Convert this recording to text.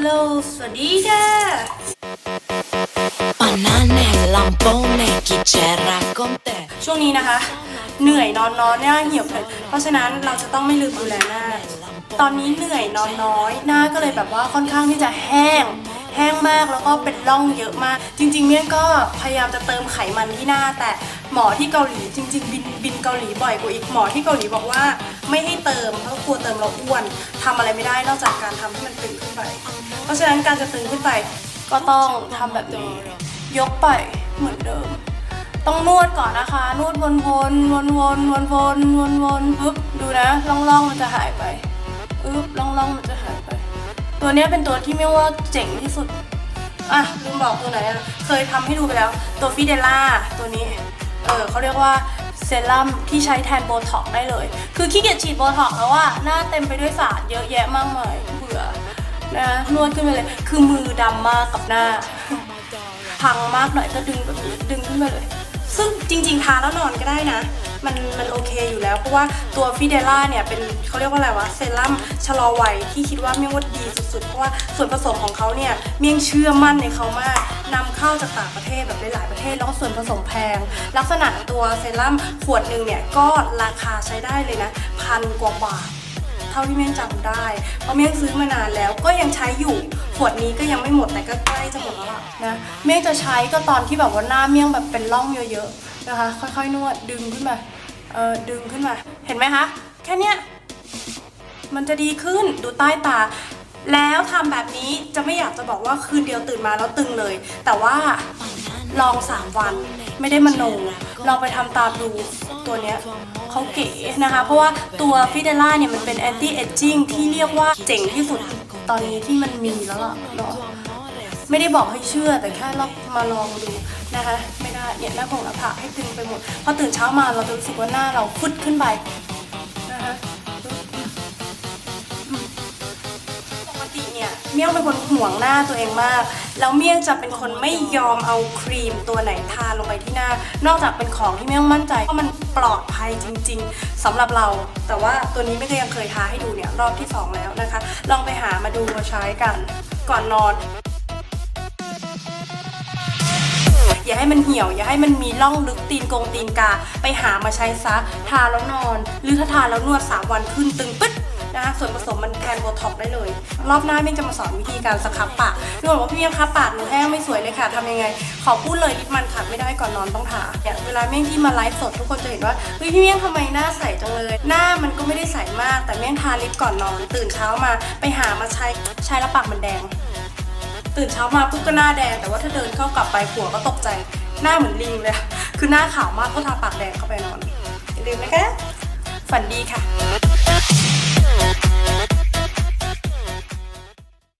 ฮัลโหล สวัสดีค่ะ Banane, lampone, chi c'era con te? ช่วงนี้นะคะ เหนื่อยนอนน้อยหน้าเหี่ยวเกินเพราะฉะนั้นเราจะต้องไม่ลืมดูแลหน้า ตอนนี้เหนื่อยนอนน้อยหน้าก็เลยแบบว่าค่อนข้างที่จะแห้ง แห้งมากแล้วก็เป็นร่องเยอะมาก จริง ๆ เนี่ยก็พยายามจะเติมไขมันที่หน้า แต่หมอที่เกาหลีจริง ๆ บินบินเกาหลีบ่อยกว่าอีกหมอที่เกาหลีบอกว่า ไม่ให้เติมเพราะกลัวเติมเราอ้วนทำอะไรไม่ได้นอกจากการทำให้มันตึงขึ้นไป เพราะฉะนั้นการจะตึงขึ้นไปก็ต้องทำแบบนี้ยกไปเหมือนเดิม ต้องนวดก่อนนะคะ นวดวนๆวนๆวนวนวนวนปึ๊บดูนะร่องๆมันจะหายไปปึ๊บร่องๆมันจะ ตัวนี้เป็นตัวที่ไม่ว่าเจ๋งที่สุด อะลืมบอกตัวไหนอะเคยทำให้ดูไปแล้ว ตัวฟิเดล่าตัวนี้ เออเขาเรียกว่าเซรั่มที่ใช้แทนโบท็อกได้เลย คือขี้เกียจฉีดโบท็อกแล้วอะหน้าเต็มไปด้วยสารเยอะแยะมากมายเบื่อนะนวดขึ้นไปเลย คือมือดำมากกับหน้า พังมากหน่อยก็ดึงแบบนี้ดึงขึ้นไปเลย ซึ่งจริง ๆ ทาแล้วนอนก็ได้นะ มันมันโอเคอยู่แล้ว เพราะว่าตัวฟิเดล่าเนี่ยเป็นเขาเรียกว่าอะไรวะเซรั่มชะลอวัยที่คิดว่าเมี่ยงว่าดีสุดๆ เพราะว่าส่วนผสมของเขาเนี่ยเมี่ยงเชื่อมั่นในเขามากนำเข้าจากต่างประเทศแบบหลายๆประเทศแล้วก็ส่วนผสมแพง ลักษณะตัวเซรั่มขวดหนึ่งเนี่ยก็ราคาใช้ได้เลยนะพันกว่าบาทเท่าที่เมี่ยงจำได้ เพราะเมี่ยงซื้อมานานแล้วก็ยังใช้อยู่ ขวดนี้ก็ยังไม่หมดแต่ก็ใกล้จะหมดแล้วล่ะนะ เมี่ยงจะใช้ก็ตอนที่แบบว่าหน้าเมี่ยงแบบเป็นร่องเยอะๆ นะคะ ค่อยๆนวดดึงขึ้นมา เออดึงขึ้นมา เห็นไหมคะ แค่เนี้ย มันจะดีขึ้นดูใต้ตา แล้วทำแบบนี้จะไม่อยากจะบอกว่าคืนเดียวตื่นมาแล้วตึงเลย แต่ว่าลอง 3 วันไม่ได้มโนลองไปทำตามดูตัวเนี้ยเขาเก๋นะคะ เพราะว่าตัวฟิเดล่าเนี่ยมันเป็นแอนตี้เอจจิ้งที่เรียกว่าเจ๋งที่สุดตอนนี้ที่มันมีแล้วล่ะเนาะ ไม่ได้บอกให้เชื่อแต่แค่ลองมาลองดูนะคะ ไม่ได้เนี่ยหน้าของหน้าผากให้ตึงไปหมดพอตื่นเช้ามาเราจะรู้สึกว่าหน้าเราฟุดขึ้นไปนะคะปกติเนี่ยเมี่ยงเป็นคนห่วงหน้าตัวเองมาก แล้วเมี่ยงจะเป็นคนไม่ยอมเอาครีมตัวไหนทาลงไปที่หน้า นอกจากเป็นของที่เมี่ยงมั่นใจว่ามันปลอดภัยจริง ๆสำหรับเรา แต่ว่าตัวนี้ไม่เคยยังเคยทาให้ดูเนี่ยรอบที่ 2 แล้วนะคะ ลองไปหามาดูมาใช้กันก่อนนอน อย่าให้มันเหี่ยว อย่าให้มันมีร่องลึกตีนกงตีนกา ไปหามาใช้ซะทาแล้วนอน หรือถ้าทาแล้วนวด 3 วันขึ้นตึงปึ๊ดนะคะส่วนผสมมันแทนโบท็อกซ์ได้เลย รอบหน้าเม่งจะมาสอนวิธีการสครับปากพี่บอกว่าพี่เมี่ยงครับปากหนูแห้งไม่สวยเลยค่ะทำยังไง ขอพูดเลยลิปมันขาดไม่ได้ก่อนนอนต้องทาเนี่ยเวลาเมี่ยงที่มาไลฟ์สดทุกคนจะเห็นว่าเฮ้ยพี่เมี่ยงทำไมหน้าใสจังเลย หน้ามันก็ไม่ได้ใสมาก แต่เมี่ยงทาลิปก่อนนอน ตื่นเช้ามาไปหามาใช้ใช้แล้วปากมันแดง ตื่นเช้ามาปุ๊บก็หน้าแดง แต่ว่าถ้าเดินเข้ากลับไปผัวก็ตกใจ หน้าเหมือนลิงเลย คือหน้าขาวมากก็ทาปากแดงเข้าไปนอนอย่าลืมนะคะฝันดีค่ะ